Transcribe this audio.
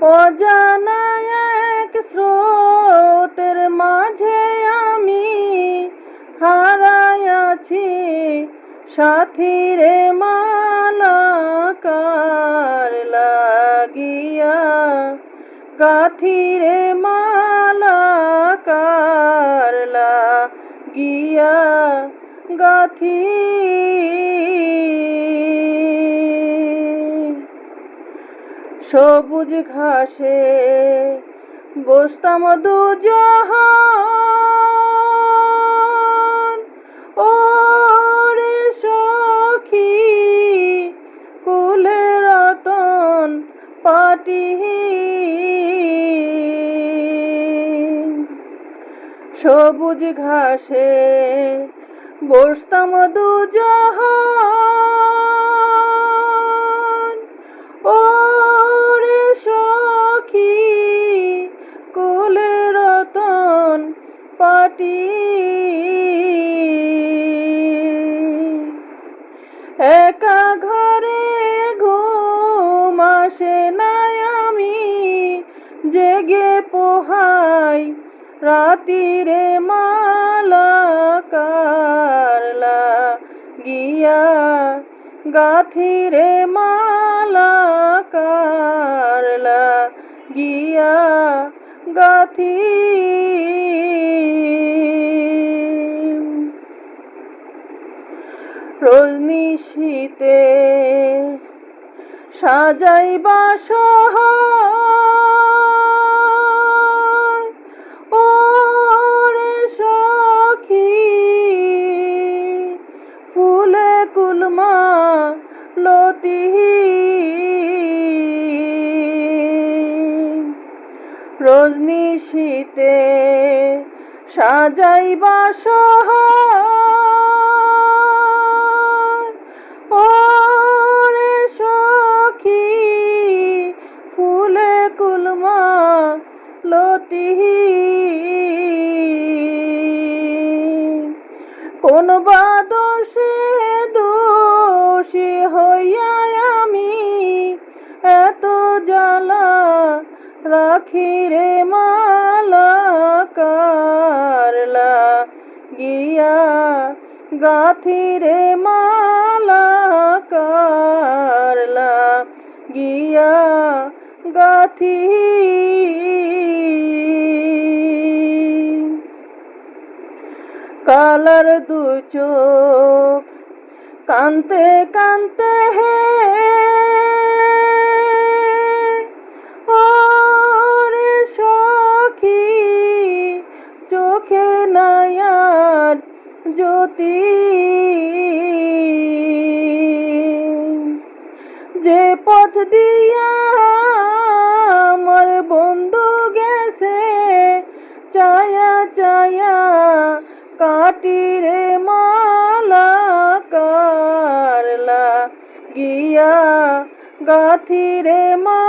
অজানা এক স্রোতের মাঝে আমি হারায়াছি সাথীরে মালাকার লাগিয়া। গাথিরে মালাকার লাগিয়া গাথি সবুজ ঘাসে বসতাম দুজহান। ওরে সখী কুলে রতন পাটি সবুজ ঘাসে বসতাম দুজহান। পাটি একা ঘরে ঘুম আসে নাই আমি, জেগে পোহাই রাতিরে মালা গিয়া গাথিরে মালা কারলা গিয়া গাথি। রজনী শীতে সাজাইবা সহ ওরে সখী ফুলে কুলমা রজনী শীতে সাজাইবা সহ কোন বা দোষে দোষী হইয়া আমি এত জ্বালা রাখি রে মালা কারলা গিয়া গাথি রে মালা কারলা গিয়া গাথি কালার দু চোখ কানতে কানতে হে। জ্যোতি। পথ দিয়া আমার বন্ধু গেছে। চায়া চায়া কাটিরে মালা কারলা গিয়া গাথিরে মা